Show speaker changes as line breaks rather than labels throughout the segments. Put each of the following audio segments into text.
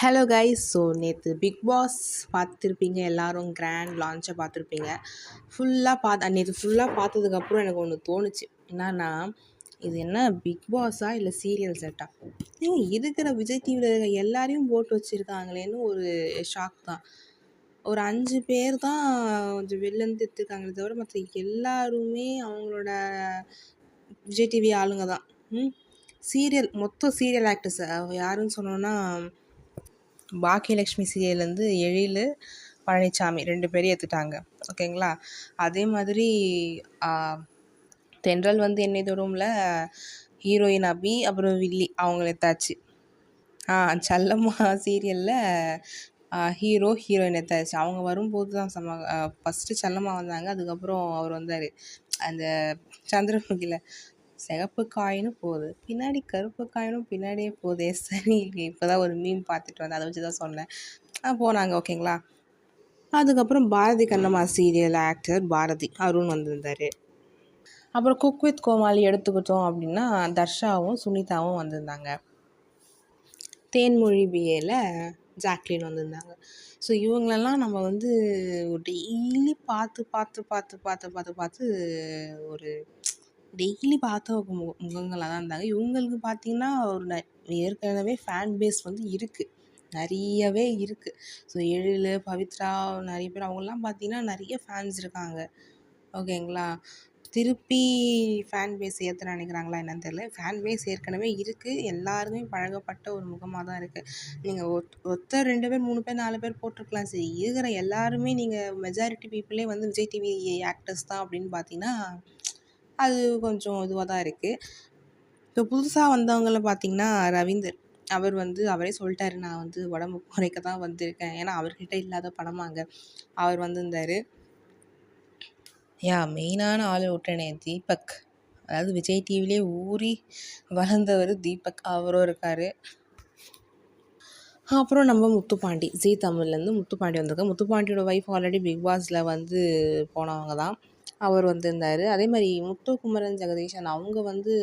Hello guys so நேற்று Bigg Boss பார்த்துருப்பீங்க. எல்லோரும் கிராண்ட் லான்ச்சை பார்த்துருப்பீங்க. ஃபுல்லாக பார்த்து நேற்று ஃபுல்லாக பார்த்ததுக்கப்புறம் எனக்கு ஒன்று தோணுச்சு. என்னன்னா இது என்ன பிக் பாஸா இல்லை சீரியல் செட்டா ஏங்க இருக்கிற விஜய் டிவியில் இருக்க எல்லாரையும் போட்டு வச்சுருக்காங்களேன்னு ஒரு ஷாக் தான். ஒரு அஞ்சு பேர் தான் கொஞ்சம் வெளிலேருந்து எடுத்துருக்காங்களே தவிர மற்ற எல்லாருமே அவங்களோட விஜய் டிவி ஆளுங்க தான். ம்? சீரியல் மொத்தம் சீரியல் ஆக்டர்ஸ் யாருன்னு சொன்னோன்னா பாக்கியலக்ஷ்மி சீரியல்லேருந்து எழில் பழனிசாமி ரெண்டு பேரையும் ஏற்றுட்டாங்க ஓகேங்களா? அதே மாதிரி தென்றல் வந்து என்னை தொடும்ல ஹீரோயின் அபி அப்புறம் வில்லி அவங்கள எத்தாச்சு ஆ செல்லம்மா சீரியலில் ஹீரோ ஹீரோயின் எத்தாச்சு அவங்க வரும்போது தான் செம்ம ஃபஸ்ட்டு செல்லம்மா வந்தாங்க அதுக்கப்புறம் அவர் வந்தார். அந்த சந்திரமுகியில் சிகப்பு காயினும் போகுது. பின்னாடி கருப்பு காயினும் பின்னாடியே போகுதே சரி. இப்போ தான் ஒரு மீன் பார்த்துட்டு வந்தேன். அதை வச்சு தான் சொன்னேன். போனாங்க. ஓகேங்களா? அதுக்கப்புறம் பாரதி கண்ணம்மா சீரியல் ஆக்டர் பாரதி. அருண் வந்திருந்தார். அப்புறம் குக் வித் கோமாளி எடுத்துக்கிட்டோம் அப்படின்னா தர்ஷாவும் சுனிதாவும் வந்திருந்தாங்க. தேன்மொழி பிஏல ஜாக்லின் வந்திருந்தாங்க. ஸோ இவங்களெல்லாம் நம்ம வந்து டெய்லி பார்த்து பார்த்து பார்த்து பார்த்து பார்த்து பார்த்து ஒரு டெய்லி பார்த்த மு முகங்களாக தான் இருந்தாங்க. இவங்களுக்கு பார்த்தீங்கன்னா ஒரு ஏற்கனவே ஃபேன் பேஸ் வந்து இருக்குது நிறையவே இருக்குது ஸோ எழில் பவித்ரா நிறைய பேர் அவங்களாம் பார்த்தீங்கன்னா நிறைய ஃபேன்ஸ் இருக்காங்க. ஓகேங்களா திருப்பி ஃபேன் பேஸ் ஏற்ற நினைக்கிறாங்களா என்னன்னு தெரியல. ஃபேன் பேஸ் ஏற்கனவே இருக்குது எல்லாருமே பழகப்பட்ட ஒரு முகமாக தான் இருக்குது நீங்கள் ஒத் ஒருத்தர் ரெண்டு பேர் மூணு பேர் நாலு பேர் போட்டிருக்கலாம். சரி இருக்கிற எல்லாருமே நீங்கள் மெஜாரிட்டி பீப்புளே வந்து விஜய் டிவி ஆக்டர்ஸ் தான் அப்படின்னு பார்த்தீங்கன்னா அது கொஞ்சம் இதுவாக தான் இருக்குது இப்போ புதுசாக வந்தவங்கள பார்த்திங்கன்னா ரவீந்தர். அவர் வந்து அவரே சொல்லிட்டாரு நான் வந்து உடம்பு குறைக்க தான் வந்திருக்கேன். ஏன்னா அவர்கிட்ட இல்லாத படமாங்க அவர் வந்திருந்தார். யா மெயினான ஆள் விட்டனே தீபக். அதாவது விஜய் டிவிலே ஊறி வளர்ந்தவர் தீபக். அவரும் இருக்கார். அப்புறம் நம்ம முத்துப்பாண்டி. ஜி தமிழ்லேருந்து முத்துப்பாண்டி வந்திருக்கேன் முத்துப்பாண்டியோட ஒய்ஃப் ஆல்ரெடி பிக் பாஸில் வந்து போனவங்க தான். அவர் வந்திருந்தார். அதே மாதிரி முத்துக்குமரன் ஜெகதீஷன் அவங்க வந்து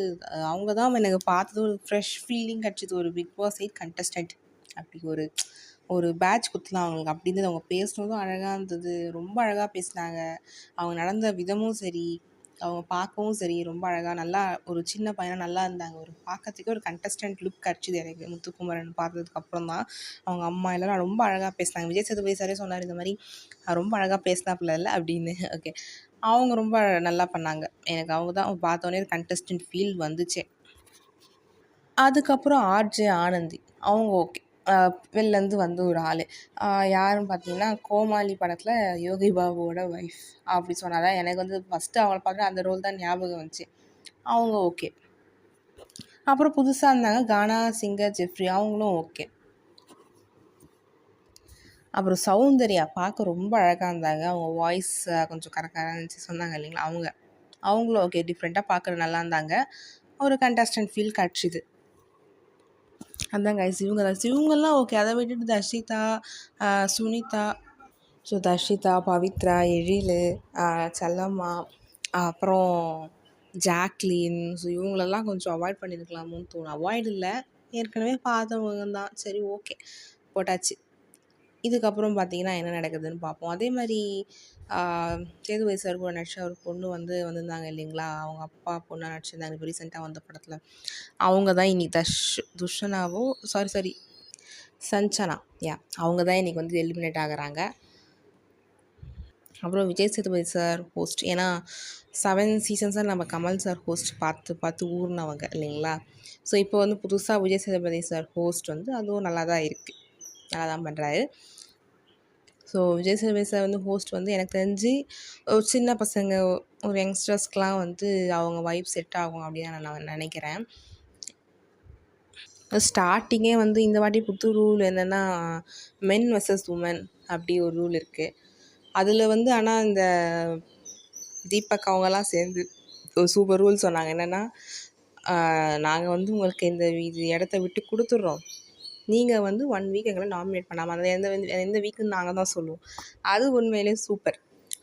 அவங்க தான் எனக்கு பார்த்தது ஒரு ஃப்ரெஷ் ஃபீலிங் கிடச்சிது. ஒரு பிக் பாஸ் எயிட் கண்டஸ்டன்ட் அப்படி ஒரு ஒரு பேட்ச் குத்தலாம் அவங்களுக்கு. அப்படின்றது அவங்க பேசினதும் அழகாக இருந்தது. ரொம்ப அழகாக பேசினாங்க. அவங்க நடந்த விதமும் சரி. அவங்க பார்க்கவும் சரி ரொம்ப அழகாக நல்லா ஒரு சின்ன பையனாக நல்லா இருந்தாங்க. ஒரு பார்க்கறதுக்கே ஒரு கண்டஸ்டன்ட் லுக் கிடச்சிது எனக்கு முத்துக்குமரன் பார்த்ததுக்கு அப்புறம் தான் அவங்க அம்மா எல்லாம் ரொம்ப அழகாக பேசினாங்க. விஜய் சேதுபதி சாரே சொன்னார் இந்த மாதிரி ரொம்ப அழகாக பேசினாப்புல இல்லை? அப்படின்னு. ஓகே அவங்க ரொம்ப நல்லா பண்ணாங்க. எனக்கு அவங்க தான் பார்த்தோன்னே கண்டஸ்டன்ட் ஃபீல் வந்துச்சு. அதுக்கப்புறம் ஆர்ஜே ஆனந்தி. அவங்க ஓகே வெளிலேருந்து வந்து ஒரு ஆள். யாருன்னு பார்த்தீங்கன்னா கோமாளி படத்தில் யோகி பாபுவோட ஒய்ஃப் அப்படி சொன்னால் எனக்கு வந்து ஃபஸ்ட்டு அவங்கள பார்க்குற அந்த ரோல் தான் ஞாபகம் வந்துச்சு. அவங்க ஓகே அப்புறம் புதுசாக இருந்தாங்க கானா சிங்கர் ஜெஃப்ரி அவங்களும் ஓகே அப்புறம் சௌந்தர்யா பார்க்க ரொம்ப அழகாக இருந்தாங்க. அவங்க வாய்ஸ் கொஞ்சம் கரெக்டாக இருந்துச்சு. சொன்னாங்க இல்லைங்களா அவங்க. அவங்களும் ஓகே டிஃப்ரெண்ட்டாக பார்க்குற நல்லா இருந்தாங்க. ஒரு கண்டஸ்டன்ட் ஃபீல் கிடச்சிது. அதுதான் கைஸ் இவங்க தான். இவங்கெல்லாம் ஓகே அதை விட்டுட்டு தர்ஷிதா சுனிதா ஸோ தர்ஷிதா பவித்ரா எழில் செல்லம்மா அப்புறம் ஜாக்லின். ஸோ இவங்களெல்லாம் கொஞ்சம் அவாய்ட் பண்ணியிருக்கலாமோன்னு தோணும். அவாய்ட் இல்லை. ஏற்கனவே பார்த்தவங்க தான் சரி ஓகே போட்டாச்சு. இதுக்கப்புறம் பார்த்தீங்கன்னா என்ன நடக்குதுன்னு பார்ப்போம். அதே மாதிரி சேது சார் கூட நடிச்ச ஒரு பொண்ணு வந்து வந்திருந்தாங்க இல்லைங்களா? அவங்க அப்பா பொண்ணாக நடிச்சிருந்தாங்க இப்போ ரீசெண்டாக வந்த படத்தில். அவங்க தான் இன்னைக்கு தஷ் துஷனாவோ சாரி சாரி சஞ்சனா. யா அவங்க தான் இன்றைக்கி வந்து எலிமினேட் ஆகுறாங்க. அப்புறம் விஜய் சேதுபதி சார் ஹோஸ்ட் ஏன்னா செவன் சீசன்ஸாக நம்ம கமல் சார் ஹோஸ்ட் பார்த்து பார்த்து ஊர்னவங்க இல்லைங்களா? ஸோ இப்போ வந்து புதுசாக விஜய் சேதுபதி சார் ஹோஸ்ட் வந்து அதுவும் நல்லா தான் இருக்குது நல்லா தான் பண்ணுறாரு ஸோ விஜய் சேதுபதி சார் வந்து ஹோஸ்ட் வந்து எனக்கு தெரிஞ்சு ஒரு சின்ன பசங்க ஒரு யங்ஸ்டர்ஸ்க்கெலாம் வந்து அவங்க வைப் செட் ஆகும் அப்படின்னு நான் நினைக்கிறேன். ஸ்டார்டிங்கே வந்து இந்த வாட்டி புது ரூல் என்னென்னா மென் வர்சஸ் உமன் அப்படி ஒரு ரூல் இருக்குது அதில் வந்து ஆனால் இந்த தீபக் அவங்கெல்லாம் சேர்ந்து ஒரு சூப்பர் ரூல் சொன்னாங்க. என்னென்னா நாங்கள் வந்து உங்களுக்கு இந்த இது இடத்த விட்டு கொடுத்துட்றோம். நீங்கள் வந்து ஒன் வீக் எங்களை நாமினேட் பண்ணாமல் அந்த எந்த எந்த வீக்குன்னு நாங்கள் தான் சொல்லுவோம். அது உண்மையிலே சூப்பர்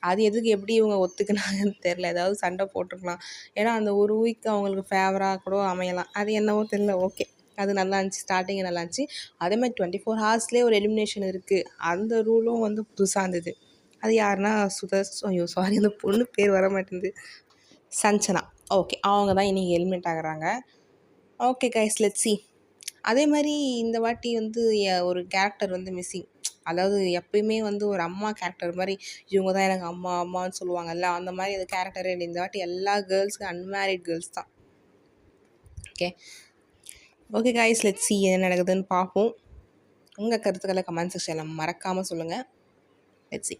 அது எதுக்கு எப்படி இவங்க ஒத்துக்கினாங்கன்னு தெரில ஏதாவது சண்டை போட்டுருக்கலாம். ஏன்னா அந்த ஒரு வீக் அவங்களுக்கு ஃபேவராக கூட அமையலாம். அது என்னவோ தெரில ஓகே அது நல்லா இருந்துச்சு. ஸ்டார்டிங் நல்லா இருந்துச்சு. அதே மாதிரி டுவெண்ட்டி ஃபோர் ஹவர்ஸ்லேயே ஒரு எலிமினேஷன் இருக்குது அந்த ரூலும் வந்து புதுசாக இருந்தது அது யாருன்னா சுதர்ஸ் ஐயோ சாரி அந்த பொண்ணு பேர் வர மாட்டேங்குது. சஞ்சனா. ஓகே அவங்க தான் இன்றைக்கி எலிமினேட் ஆகுறாங்க. ஓகே கைஸ் லெட் சி அதே மாதிரி இந்த வாட்டி வந்து ஒரு கேரக்டர் வந்து மிஸ்ஸிங் அதாவது எப்பயுமே வந்து ஒரு அம்மா கேரக்டர் மாதிரி இவங்க தான் எனக்கு அம்மா அம்மான்னு சொல்லுவாங்கல்ல அந்த மாதிரி அது கேரக்டர் இல்லை. இந்த வாட்டி எல்லா கேர்ள்ஸுக்கும் அன்மேரிட் கேர்ள்ஸ் தான். Okay okay guys let see என்ன நடக்குதுன்னு பார்ப்போம். உங்கள் கருத்துக்களை கமெண்ட் செக்ஷனில் மறக்காமல் சொல்லுங்கள் லெட் சி